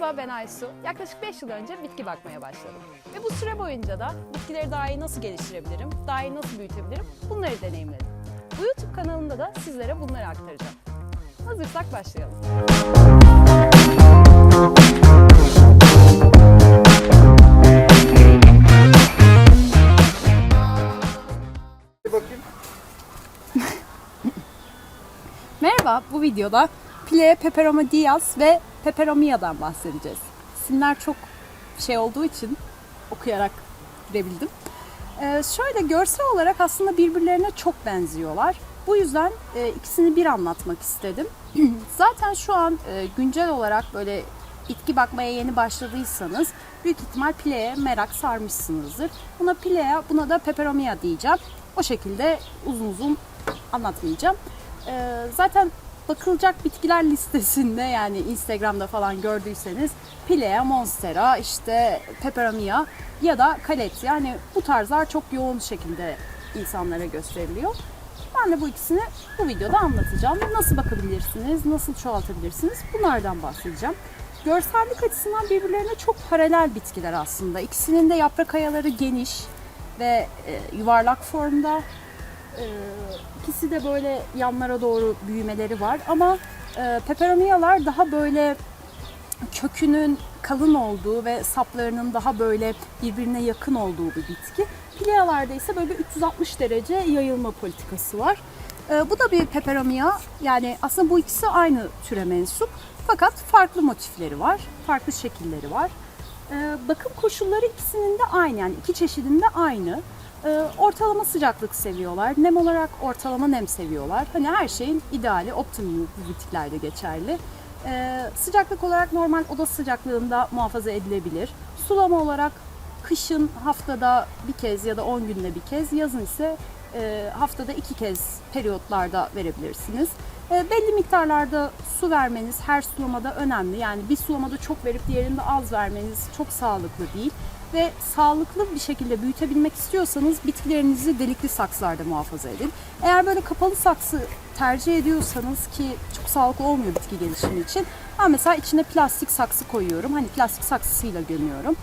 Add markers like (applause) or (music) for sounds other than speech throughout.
Merhaba ben Aysu. Yaklaşık 5 yıl önce bitki bakmaya başladım. Ve bu süre boyunca da bitkileri daha iyi nasıl geliştirebilirim, daha iyi nasıl büyütebilirim bunları deneyimledim. Bu YouTube kanalımda da sizlere bunları aktaracağım. Hazırsak başlayalım. Bir bakayım. (laughs) Merhaba, bu videoda Pile Peperoma Diaz ve Peperomia'dan bahsedeceğiz. İsimler çok şey olduğu için okuyarak girebildim. Ee, şöyle görsel olarak aslında birbirlerine çok benziyorlar. Bu yüzden e, ikisini bir anlatmak istedim. (clears throat) Zaten şu an e, güncel olarak böyle bitki bakmaya yeni başladıysanız büyük ihtimal Pile'ye merak sarmışsınızdır. Buna Pilea, buna da Peperomia diyeceğim. O şekilde uzun uzun anlatmayacağım. Ee, zaten bakılacak bitkiler listesinde yani Instagram'da falan gördüyseniz Pilea, Monstera, işte Peperomia ya da Kalet yani bu tarzlar çok yoğun şekilde insanlara gösteriliyor. Ben de bu ikisini bu videoda anlatacağım. Nasıl bakabilirsiniz, nasıl çoğaltabilirsiniz bunlardan bahsedeceğim. Görsellik açısından birbirlerine çok paralel bitkiler aslında. İkisinin de yaprak ayaları geniş ve e, yuvarlak formda. E, ikisi de böyle yanlara doğru büyümeleri var ama e, peperomiyalar daha böyle kökünün kalın olduğu ve saplarının daha böyle birbirine yakın olduğu bir bitki. Pilealarda ise böyle 360 derece yayılma politikası var. Ee, bu da bir peperomia. Yani aslında bu ikisi aynı türe mensup. Fakat farklı motifleri var, farklı şekilleri var. Ee, bakım koşulları ikisinin de aynı yani iki çeşidinde aynı. Ee, ortalama sıcaklık seviyorlar. Nem olarak ortalama nem seviyorlar. Hani her şeyin ideali, optimumu bu bitiklerde geçerli. Ee, sıcaklık olarak normal oda sıcaklığında muhafaza edilebilir. Sulama olarak kışın haftada bir kez ya da 10 günde bir kez, yazın ise e, haftada iki kez periyotlarda verebilirsiniz. E, belli miktarlarda su vermeniz her sulamada önemli. Yani bir sulamada çok verip diğerinde az vermeniz çok sağlıklı değil. Ve sağlıklı bir şekilde büyütebilmek istiyorsanız bitkilerinizi delikli saksılarda muhafaza edin. Eğer böyle kapalı saksı tercih ediyorsanız ki çok sağlıklı olmuyor bitki gelişimi için. Ben mesela içine plastik saksı koyuyorum. Hani plastik saksısıyla gömüyorum.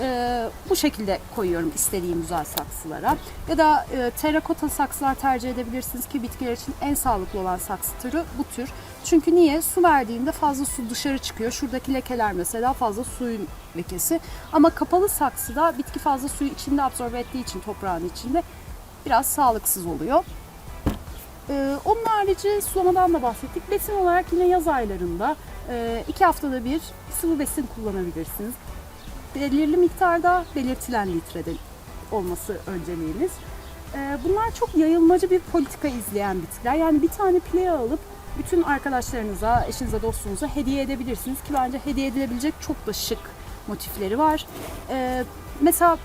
Ee, bu şekilde koyuyorum istediğim güzel saksılara. Ya da e, terakota saksılar tercih edebilirsiniz ki bitkiler için en sağlıklı olan saksı türü bu tür. Çünkü niye? Su verdiğinde fazla su dışarı çıkıyor. Şuradaki lekeler mesela fazla suyun lekesi. Ama kapalı saksıda bitki fazla suyu içinde absorbe ettiği için toprağın içinde biraz sağlıksız oluyor. Ee, onun harici sulamadan da bahsettik. Besin olarak yine yaz aylarında e, iki haftada bir sıvı besin kullanabilirsiniz belirli miktarda belirtilen litrede olması önceliğiniz. Ee, Bunlar çok yayılmacı bir politika izleyen bitkiler. Yani bir tane playa alıp bütün arkadaşlarınıza, eşinize, dostunuza hediye edebilirsiniz ki bence hediye edilebilecek çok da şık motifleri var. Ee, mesela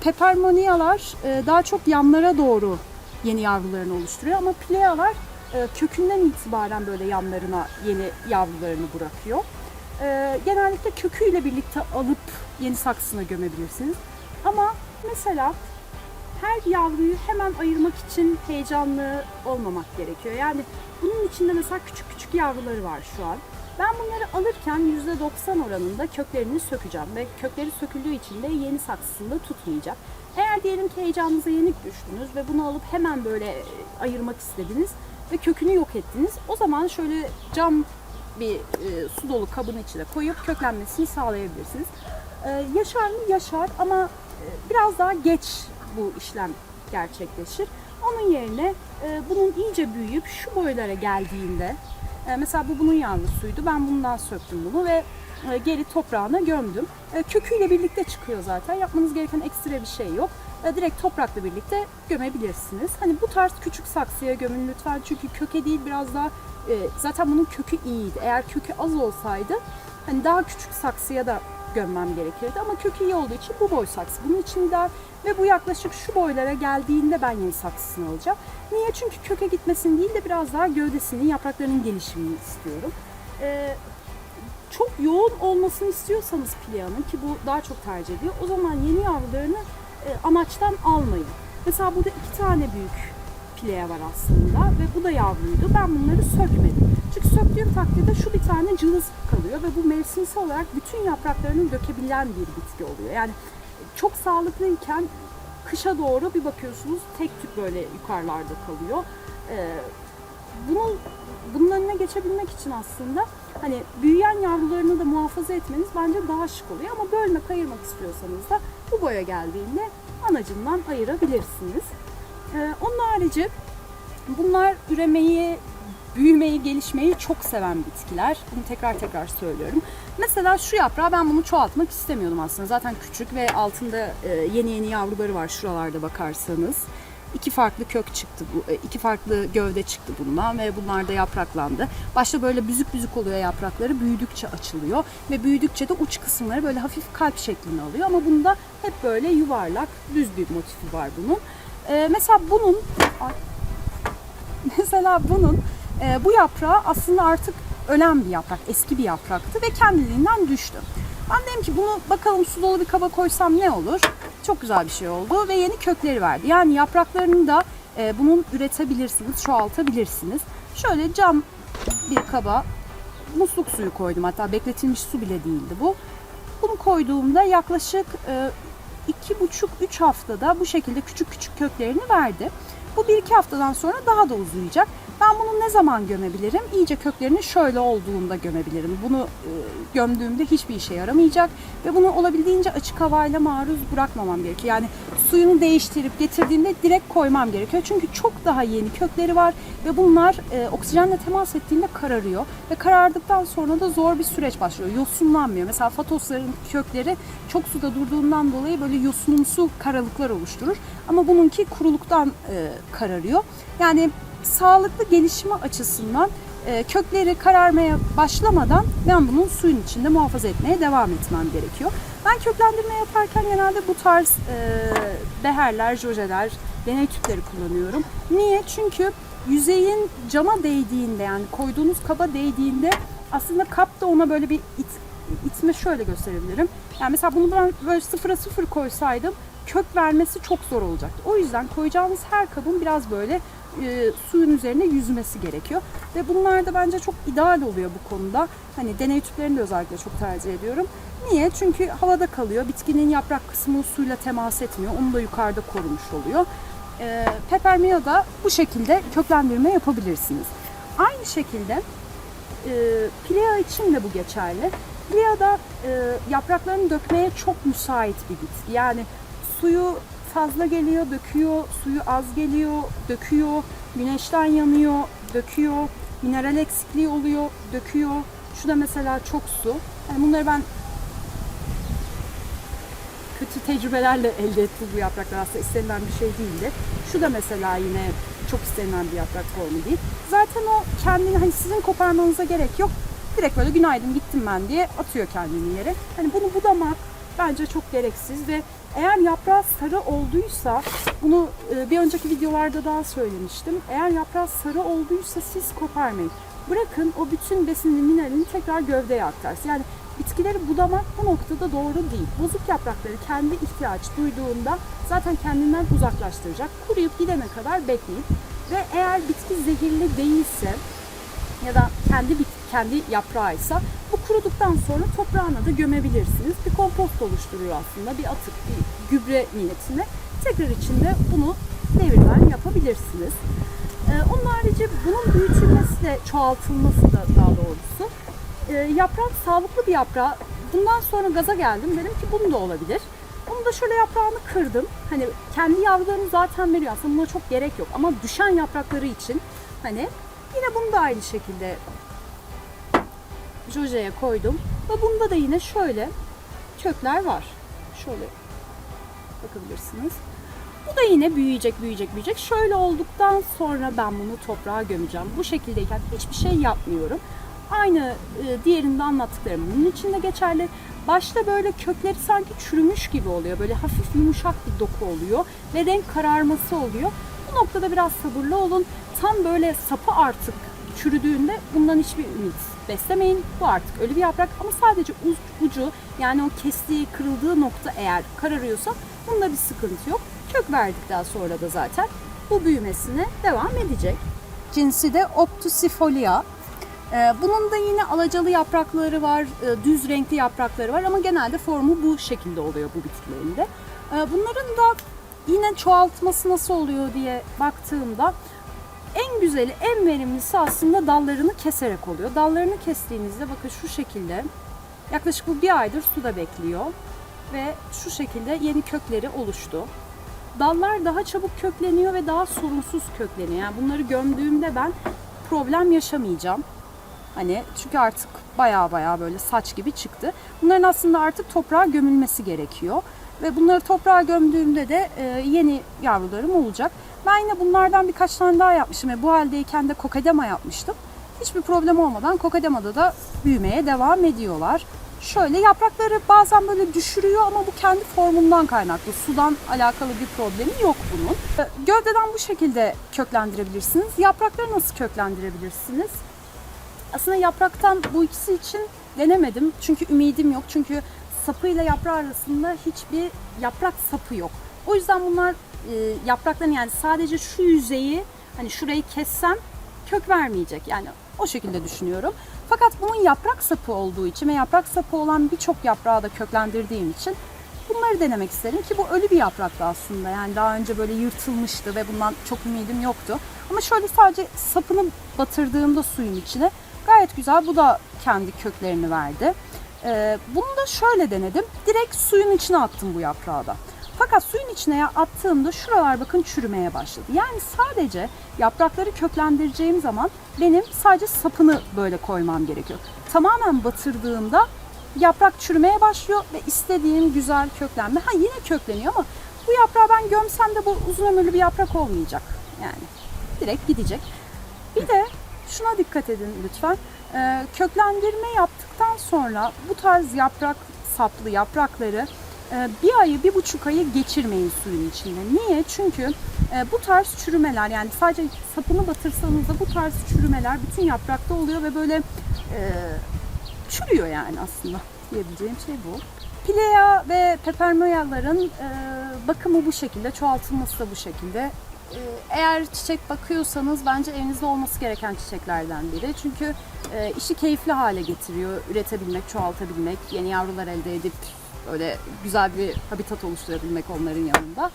pepermonialar e, daha çok yanlara doğru yeni yavrularını oluşturuyor ama plealar e, kökünden itibaren böyle yanlarına yeni yavrularını bırakıyor. Ee, genellikle köküyle birlikte alıp yeni saksısına gömebilirsiniz. Ama mesela her yavruyu hemen ayırmak için heyecanlı olmamak gerekiyor. Yani bunun içinde mesela küçük küçük yavruları var şu an. Ben bunları alırken %90 oranında köklerini sökeceğim ve kökleri söküldüğü için de yeni saksısında tutmayacak. Eğer diyelim ki heyecanınıza yenik düştünüz ve bunu alıp hemen böyle ayırmak istediniz ve kökünü yok ettiniz. O zaman şöyle cam bir e, su dolu kabın içine koyup köklenmesini sağlayabilirsiniz. E, yaşar mı? Yaşar ama e, biraz daha geç bu işlem gerçekleşir. Onun yerine e, bunun iyice büyüyüp şu boylara geldiğinde e, mesela bu bunun yavrusuydu. Ben bundan söktüm bunu ve e, geri toprağına gömdüm. E, köküyle birlikte çıkıyor zaten. Yapmanız gereken ekstra bir şey yok. E, direkt toprakla birlikte gömebilirsiniz. Hani bu tarz küçük saksıya gömün lütfen. Çünkü köke değil biraz daha e, zaten bunun kökü iyiydi. Eğer kökü az olsaydı hani daha küçük saksıya da gömmem gerekirdi ama kökü iyi olduğu için bu boy saksı bunun için ideal ve bu yaklaşık şu boylara geldiğinde ben yeni saksısını alacağım. Niye? Çünkü köke gitmesini değil de biraz daha gövdesinin, yapraklarının gelişimini istiyorum. Ee, çok yoğun olmasını istiyorsanız pileanın ki bu daha çok tercih ediyor. O zaman yeni yavrularını amaçtan almayın. Mesela burada iki tane büyük pileye var aslında ve bu da yavruydu. Ben bunları sökmedim. Çünkü söktüğüm takdirde şu bir tane cılız kalıyor ve bu mevsimsel olarak bütün yapraklarını dökebilen bir bitki oluyor. Yani çok sağlıklıyken kışa doğru bir bakıyorsunuz tek tük böyle yukarılarda kalıyor. Ee, bunun bunun önüne geçebilmek için aslında hani büyüyen yavrularını da muhafaza etmeniz bence daha şık oluyor ama bölmek ayırmak istiyorsanız da bu boya geldiğinde anacından ayırabilirsiniz. Ee, onun harici bunlar üremeyi, büyümeyi, gelişmeyi çok seven bitkiler. Bunu tekrar tekrar söylüyorum. Mesela şu yaprağı ben bunu çoğaltmak istemiyordum aslında. Zaten küçük ve altında e, yeni yeni yavruları var şuralarda bakarsanız. İki farklı kök çıktı e, iki farklı gövde çıktı bundan ve bunlar da yapraklandı. Başta böyle büzük büzük oluyor yaprakları, büyüdükçe açılıyor ve büyüdükçe de uç kısımları böyle hafif kalp şeklini alıyor. Ama bunda hep böyle yuvarlak, düz bir motifi var bunun. E, mesela bunun, (laughs) mesela bunun e, bu yaprağı aslında artık ölen bir yaprak, eski bir yapraktı ve kendiliğinden düştü. Ben dedim ki bunu bakalım su dolu bir kaba koysam ne olur? Çok güzel bir şey oldu ve yeni kökleri verdi. Yani yapraklarını da e, bunun üretebilirsiniz, çoğaltabilirsiniz. Şöyle cam bir kaba musluk suyu koydum hatta bekletilmiş su bile değildi bu. Bunu koyduğumda yaklaşık e, iki buçuk üç haftada bu şekilde küçük küçük köklerini verdi. Bu bir iki haftadan sonra daha da uzayacak. Ben bunu ne zaman gömebilirim? İyice köklerini şöyle olduğunda gömebilirim. Bunu e, gömdüğümde hiçbir işe yaramayacak ve bunu olabildiğince açık havayla maruz bırakmamam gerekiyor. Yani suyunu değiştirip getirdiğimde direkt koymam gerekiyor. Çünkü çok daha yeni kökleri var ve bunlar e, oksijenle temas ettiğinde kararıyor ve karardıktan sonra da zor bir süreç başlıyor. Yosunlanmıyor. Mesela fatosların kökleri çok suda durduğundan dolayı böyle yosunumsu karalıklar oluşturur. Ama bununki kuruluktan e, kararıyor. Yani sağlıklı gelişme açısından e, kökleri kararmaya başlamadan ben bunun suyun içinde muhafaza etmeye devam etmem gerekiyor. Ben köklendirme yaparken genelde bu tarz e, beherler, jojeler, deney tüpleri kullanıyorum. Niye? Çünkü yüzeyin cama değdiğinde yani koyduğunuz kaba değdiğinde aslında kap da ona böyle bir it, itme şöyle gösterebilirim. Yani mesela bunu ben böyle sıfıra sıfır koysaydım kök vermesi çok zor olacaktı. O yüzden koyacağınız her kabın biraz böyle e, suyun üzerine yüzmesi gerekiyor. Ve bunlar da bence çok ideal oluyor bu konuda. Hani deney tüplerini de özellikle çok tercih ediyorum. Niye? Çünkü havada kalıyor. Bitkinin yaprak kısmı suyla temas etmiyor. Onu da yukarıda korumuş oluyor. E, Peppermia da bu şekilde köklendirme yapabilirsiniz. Aynı şekilde e, Pilea için de bu geçerli. Pilea da e, yapraklarını dökmeye çok müsait bir bitki. Yani suyu fazla geliyor, döküyor, suyu az geliyor, döküyor, güneşten yanıyor, döküyor, mineral eksikliği oluyor, döküyor. Şu da mesela çok su. Yani bunları ben kötü tecrübelerle elde ettim bu yapraklar aslında istenilen bir şey değildi. Şu da mesela yine çok istenilen bir yaprak formu değil. Zaten o kendini hani sizin koparmanıza gerek yok. Direkt böyle günaydın gittim ben diye atıyor kendini yere. Hani bunu budamak bence çok gereksiz ve eğer yaprağı sarı olduysa bunu e, bir önceki videolarda daha söylemiştim. Eğer yaprağı sarı olduysa siz koparmayın. Bırakın o bütün besinli mineralini tekrar gövdeye aktarsın. Yani bitkileri budamak bu noktada doğru değil. Bozuk yaprakları kendi ihtiyaç duyduğunda zaten kendinden uzaklaştıracak. Kuruyup gidene kadar bekleyin. Ve eğer bitki zehirli değilse ya da kendi bit kendi yaprağıysa bu kuruduktan sonra toprağına da gömebilirsiniz. Bir kompost oluşturuyor aslında. Bir atık, bir gübre niyetine. Tekrar içinde bunu devirden yapabilirsiniz. Ee, onun harici bunun büyütülmesi de çoğaltılması da daha doğrusu. Ee, yaprak sağlıklı bir yaprağı. Bundan sonra gaza geldim. Dedim ki bunu da olabilir. Bunu da şöyle yaprağını kırdım. Hani kendi yavrularını zaten veriyor. Aslında buna çok gerek yok. Ama düşen yaprakları için hani yine bunu da aynı şekilde jojeye koydum. Ve bunda da yine şöyle kökler var. Şöyle bakabilirsiniz. Bu da yine büyüyecek, büyüyecek, büyüyecek. Şöyle olduktan sonra ben bunu toprağa gömeceğim. Bu şekildeyken hiçbir şey yapmıyorum. Aynı e, diğerinde anlattıklarım bunun için de geçerli. Başta böyle kökleri sanki çürümüş gibi oluyor. Böyle hafif yumuşak bir doku oluyor ve renk kararması oluyor. Bu noktada biraz sabırlı olun. Tam böyle sapı artık çürüdüğünde bundan hiçbir ümit beslemeyin. Bu artık ölü bir yaprak ama sadece ucu yani o kestiği, kırıldığı nokta eğer kararıyorsa bunda bir sıkıntı yok. Kök verdikten sonra da zaten bu büyümesine devam edecek. Cinsi de Optusifolia. Ee, Bunun da yine alacalı yaprakları var, e, düz renkli yaprakları var ama genelde formu bu şekilde oluyor bu bitkilerin de. Ee, Bunların da yine çoğaltması nasıl oluyor diye baktığımda en güzeli, en verimlisi aslında dallarını keserek oluyor. Dallarını kestiğinizde bakın şu şekilde yaklaşık bu bir aydır suda bekliyor ve şu şekilde yeni kökleri oluştu. Dallar daha çabuk kökleniyor ve daha sorunsuz kökleniyor. Yani bunları gömdüğümde ben problem yaşamayacağım. Hani çünkü artık baya baya böyle saç gibi çıktı. Bunların aslında artık toprağa gömülmesi gerekiyor. Ve bunları toprağa gömdüğümde de e, yeni yavrularım olacak. Ben yine bunlardan birkaç tane daha yapmışım. ve bu haldeyken de kokedema yapmıştım. Hiçbir problem olmadan kokedemada da büyümeye devam ediyorlar. Şöyle yaprakları bazen böyle düşürüyor ama bu kendi formundan kaynaklı. Sudan alakalı bir problemi yok bunun. E, Gövdeden bu şekilde köklendirebilirsiniz. Yaprakları nasıl köklendirebilirsiniz? Aslında yapraktan bu ikisi için denemedim. Çünkü ümidim yok. Çünkü sapıyla yaprağı arasında hiçbir yaprak sapı yok. O yüzden bunlar e, yaprakların yani sadece şu yüzeyi hani şurayı kessem kök vermeyecek. Yani o şekilde düşünüyorum. Fakat bunun yaprak sapı olduğu için ve yaprak sapı olan birçok yaprağı da köklendirdiğim için bunları denemek istedim ki bu ölü bir yapraktı aslında. Yani daha önce böyle yırtılmıştı ve bundan çok ümidim yoktu. Ama şöyle sadece sapını batırdığımda suyun içine gayet güzel bu da kendi köklerini verdi. Ee, bunu da şöyle denedim. Direkt suyun içine attım bu yaprağı da. Fakat suyun içine attığımda şuralar bakın çürümeye başladı. Yani sadece yaprakları köklendireceğim zaman benim sadece sapını böyle koymam gerekiyor. Tamamen batırdığımda yaprak çürümeye başlıyor ve istediğim güzel köklenme. Ha yine kökleniyor ama bu yaprağı ben gömsem de bu uzun ömürlü bir yaprak olmayacak. Yani direkt gidecek. Bir de şuna dikkat edin lütfen. Ee, köklendirme yaptıktan sonra bu tarz yaprak saplı yaprakları e, bir ayı, bir buçuk ayı geçirmeyin suyun içinde. Niye? Çünkü e, bu tarz çürümeler yani sadece sapını batırsanız da bu tarz çürümeler bütün yaprakta oluyor ve böyle e, çürüyor yani aslında diyebileceğim şey bu. Pilea ve pepernoyaların e, bakımı bu şekilde, çoğaltılması da bu şekilde. E, eğer çiçek bakıyorsanız bence evinizde olması gereken çiçeklerden biri. Çünkü e, işi keyifli hale getiriyor. Üretebilmek, çoğaltabilmek, yeni yavrular elde edip böyle güzel bir habitat oluşturabilmek onların yanında.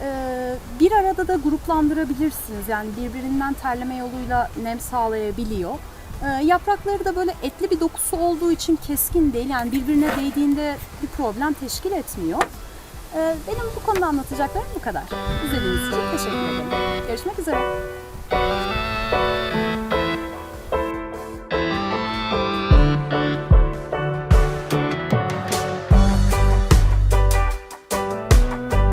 E, bir arada da gruplandırabilirsiniz. Yani birbirinden terleme yoluyla nem sağlayabiliyor. E, yaprakları da böyle etli bir dokusu olduğu için keskin değil. Yani birbirine değdiğinde bir problem teşkil etmiyor. E, benim bu konuda anlatacaklarım bu kadar. İzlediğiniz için teşekkür ederim. Görüşmek üzere.